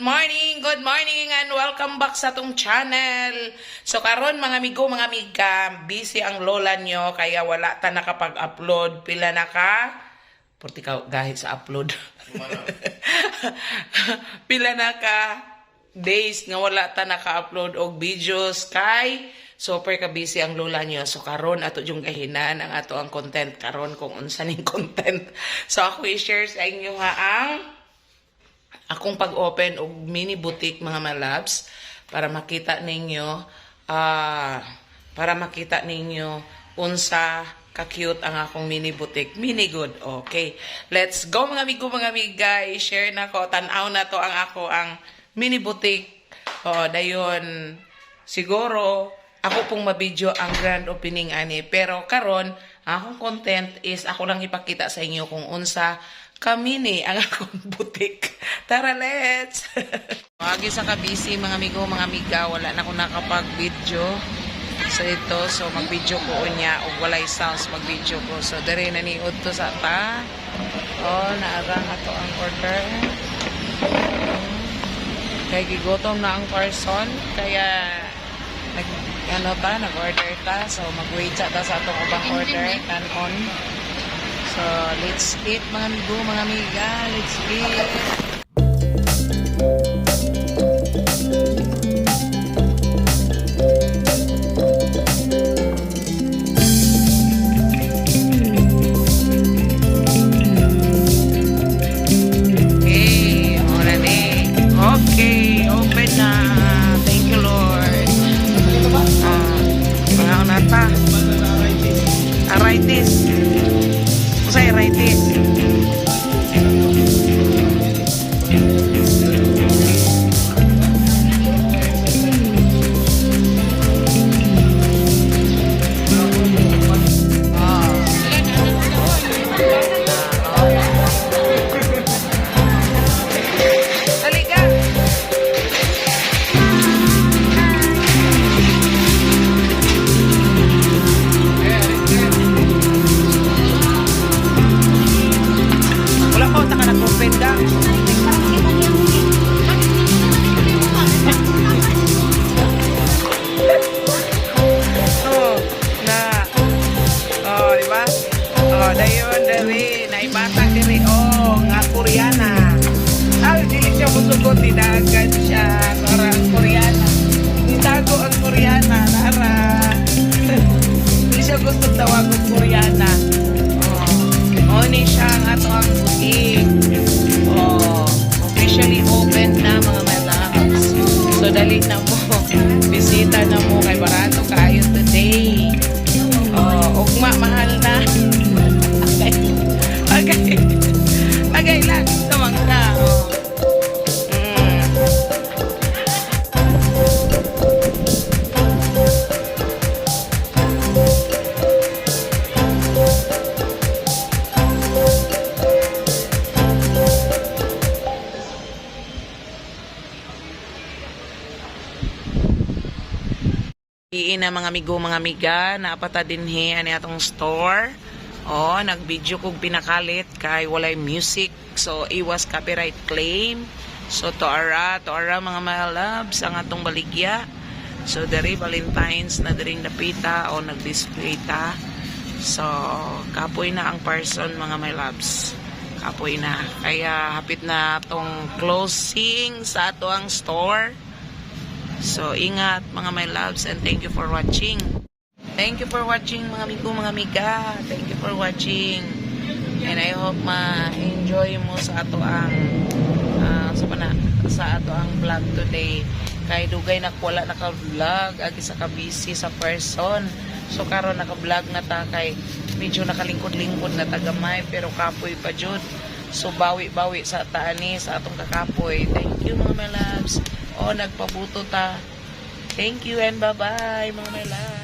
morning, good morning and welcome back sa tong channel. So karon mga amigo, mga amiga, busy ang lola nyo kaya wala ta nakapag-upload. Pila na ka? Purti ka gahit sa upload. Pila na ka days nga wala ta naka-upload og videos kay super ka busy ang lola nyo. So karon ato yung kahinan ang ato ang content karon kung unsa ning content. So ako i-share sa inyo ha ang akong pag-open og mini boutique mga malabs para makita ninyo ah para makita ninyo unsa ka-cute ang akong mini boutique. Mini good. Okay. Let's go mga amigo, mga amiga. I-share na ko. Tanaw na to ang ako ang mini boutique. O, dayon. Siguro, ako pong mabidyo ang grand opening ani. Pero karon akong content is ako lang ipakita sa inyo kung unsa kamini ang akong butik. Tara, let's! Wagi sa kabisi, mga amigo, mga amiga, wala na ako nakapag-video sa ito. So, mag-video ko unya o walay sounds mag-video ko. So, dere na niod to sa ta. Oh, naarang ato ang order. Kaya gigotom na ang person. Kaya, nag, ano ta, nag-order ta. So, mag-wait sa ta sa atong ubang order. Kanon. So, let's eat mga amigo, mga amiga. Let's eat. Nag-open ka. Oh, na. Oh, di ba? Oh, dayon diri, naibata diri oh, nga Koreana. Siya siya. Dali na mo. Bisita na mo kay Barato kayo today. Oh, ugma mahal na. Okay. Okay Iin na mga amigo, mga amiga, napata din he, ani atong store. Oh, nag-video kog pinakalit kay walay music. So, iwas copyright claim. So, to ara, to ara mga loves, ang atong baligya. So, dari Valentine's na daring napita o nag-display ta. So, kapoy na ang person mga my loves. Kapoy na. Kaya hapit na atong closing sa ato ang store. So, ingat mga my loves and thank you for watching. Thank you for watching mga amigo, mga amiga. Thank you for watching. And I hope ma-enjoy mo sa ato ang ah, sa pana, sa ato ang vlog today. Kay dugay na wala naka-vlog agi sa kabisi sa person. So karon naka-vlog na ta kay medyo nakalingkod-lingkod na tagamay pero kapoy pa jud. So bawi-bawi sa taani sa atong kakapoy. Thank you mga my loves. O nagpabuto ta. Thank you and bye-bye mga my loves.